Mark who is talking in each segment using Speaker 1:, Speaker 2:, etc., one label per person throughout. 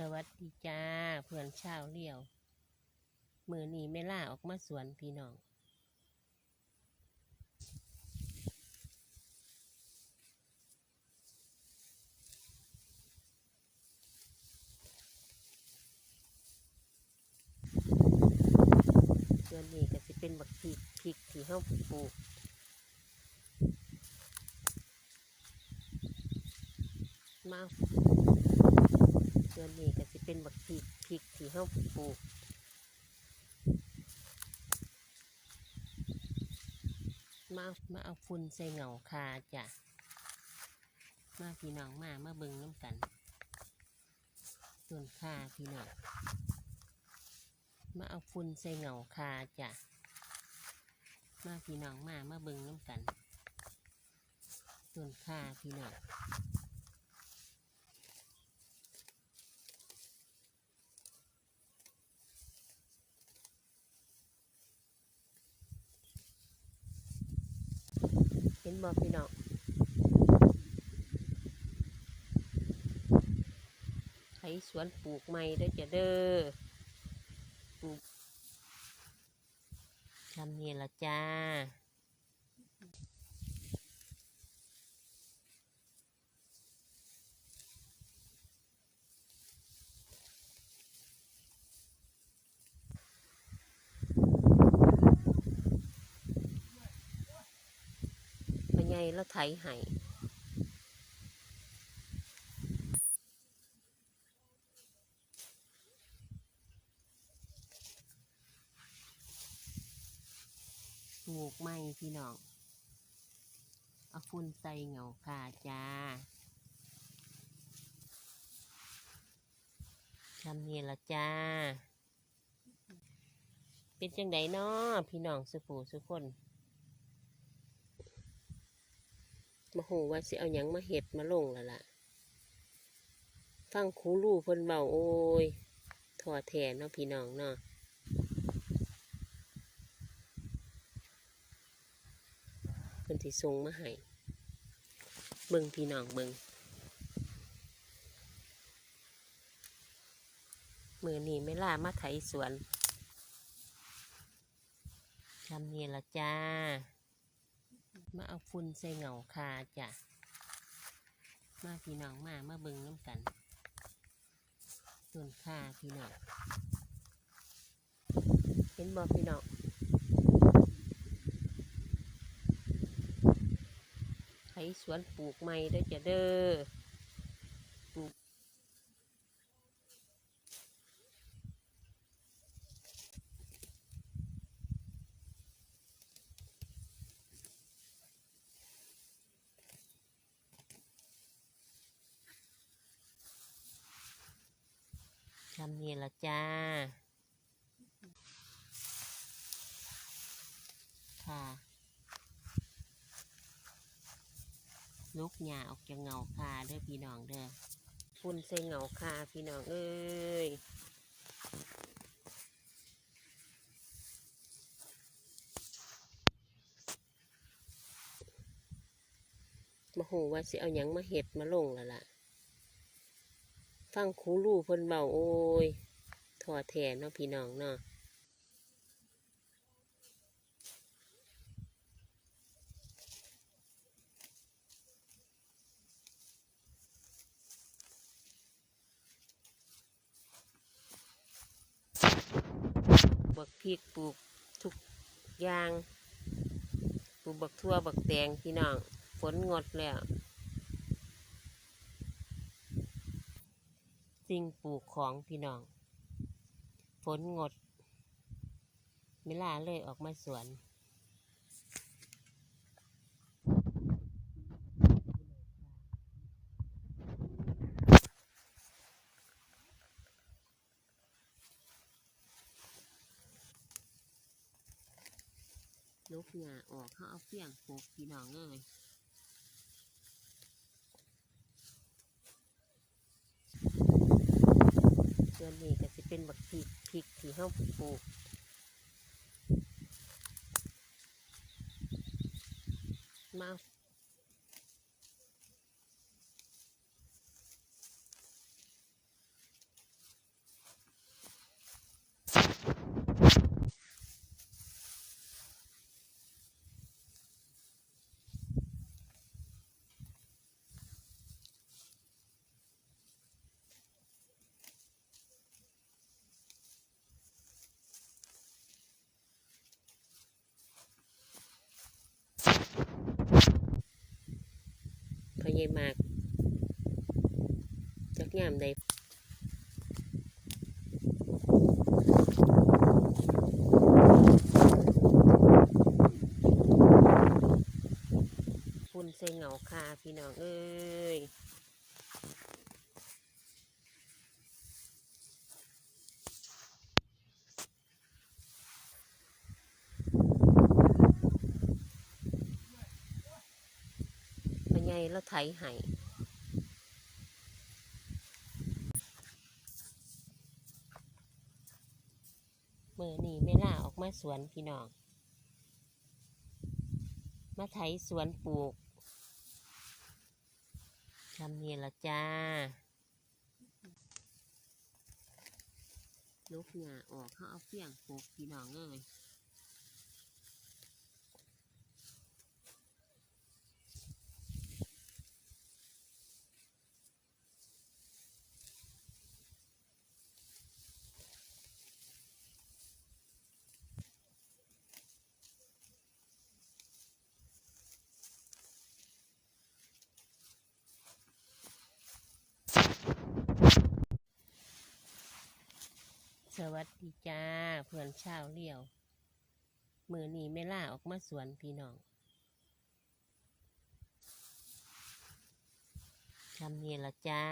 Speaker 1: สวัสดีจ้าเพื่อนชาวเลี้ยว มือนี้ไม่ล่าออกมาสวนพี่น้อง ส่วนนี้ก็จะเป็นบักพริกพริกที่เฮาปลูกมาส่วนนี้ก็จะเป็นบักพริกพริก ที่เฮาปลูกมามาเอาฝุ่นใส่เหงาคาจ้ะ มาพี่น้องมามาเบิ่งน้ำกันส่วนคาพี่น้องมาเอาฝุ่นใส่เหงาคาจ้ะ มาพี่น้องมามาเบิ่งน้ำกันส่วนคาพี่น้อง นบ่พี่น้องไถสวนปลูกใหม่เด้อจ้ะเด้อปลูกทำนี่ละจ้า แล้วไถให้ปลูกไม้พี่น้องเอาฝุ่นใส่เหงาค่ะจ้าทำนี่ละจ้า เป็นจังไดเนาะพี่น้องสุผูสุคน มาโหว่าสิเอาหยังมาเห็ดมาลงแล้วล่ะ ฟังคูลู่เพิ่นเบาโอ้ยถอดแทนเนาะพี่น้องเนาะเพิ่นสิส่งมาให้เบิ่งพี่น้องเบิ่งมือนี้ไม่ล่ามาไถสวนทำนี่ละจ้า มาเอาฝุ่นใส่เหงาคาจ้ะ มาพี่น้องมามาเบิ่งน้ำกันส่วนคาพี่น้อง เห็นบอกพี่น้องไถสวนปลูกใหม่ได้จะเด้อำนี่ละจ้า ค่ะ ลูกหญ้าออกจากเงาคาเด้อพี่น้องเด้อฝุ่นใส่เงาคาพี่น้องเอ้ยมาโหว่าสิเอาหยังมาเห็ดมาลงแล้วล่ะ ฟังครูลู่เพิ่นเบาโอ้ยถอดแทนเนาะพี่น้องเนาะบักพริกปลูกทุกอย่างปลูกบักทั่วบักแตงพี่น้องฝนงดแล้ว สิ่งปลูกของพี่น้อง ฝนงดเวลาเลยออกมาสวนลูกหญ้าออกเขาเอาเฟี้ยงปลูกพี่น้องเอ้ย ส่วนนี้ก็จะเป็นบักพริกพริก ที่เฮาปลูกมา ให้มาก จักยามใดฝุ่นใส่เหงาคาพี่น้องเอ้ย พ่อใหญ่ แล้วไถให้มือนี่ไม่ล่าออกมาสวนพี่น้อง มาไถสวนปลูกทำนี่ละจ้าลูกหญ้าออกเขาเอาเฟียงปลูกพี่น้องเอ้ย วัสดีจ้า เพื่อนชาวเลี้ยว มือนี้ไม่ล่าออกมาสวนพี่น้องทำนี่ละจ้า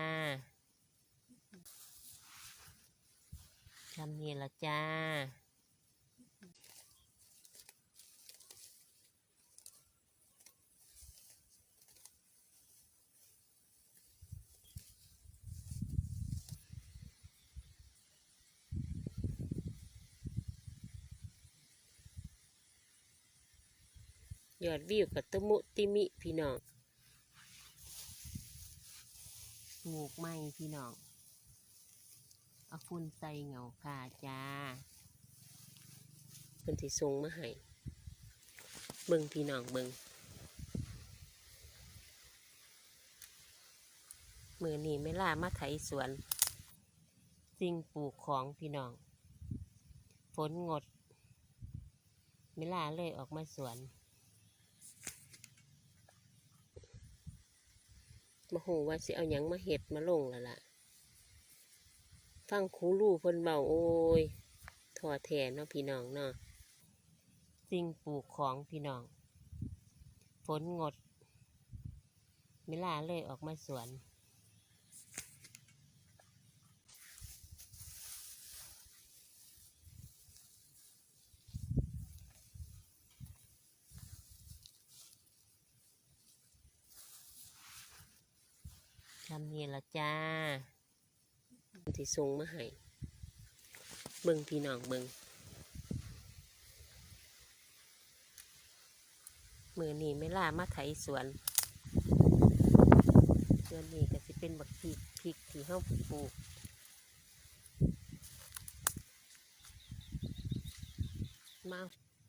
Speaker 1: ทำนี่ละจ้า ยอดวิวกับตะมุติมิพี่น้องงูกไหมพี่น้องเอาฝุ่นใส่เหงาคาจ้าเพิ่นที่ส่งมาให้เบิ่งพี่น้องเบิ่งมือนี้ไม่ล่ามาไถสวนสิ่งปลูกของพี่น้อง ฝนงดไม่ล่าเลยออกมาสวน มาโหว่าสิเอาหยังมาเห็ดมาลงแล้วล่ะ ฟังครูลู่เพิ่นเบาโอ้ยถอแทนเนาะพี่น้องเนาะสิ่งปลูกของพี่น้อง ฝนงดไม่ล่าเลยออกมาสวน ทำเนี่ละจ้าที่ส่งมาให้เบิ่งพี่น้องเบิ่งมือนี้ไม่ล่ามาไถสวนส่วนนี้ก็สิเป็นบักพริกพริกที่เฮาปลูกมา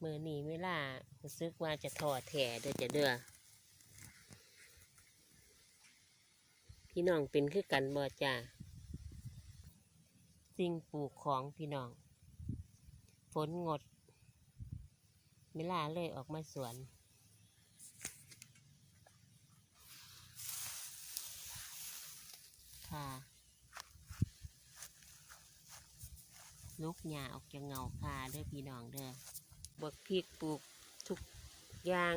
Speaker 1: มือนี้ไม่ล่ารู้สึกว่าจะถอดแถเด้อจะเด้อ พี่น้องเป็นคือกันบ่จ้าสิ่งปลูกของพี่น้อง ฝนงดเวลาเลยออกมาสวนค่ะลูกหญ้าออกจากเงาคาเด้อพี่น้องเด้อบักพริกปลูกทุกอย่าง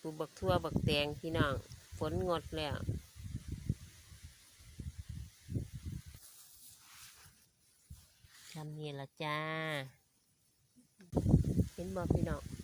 Speaker 1: ปลูกบักทั่วบักแตงพี่น้อง ฝนงดแล้วำนี่ละจ้า เห็นบอกพี่น้อง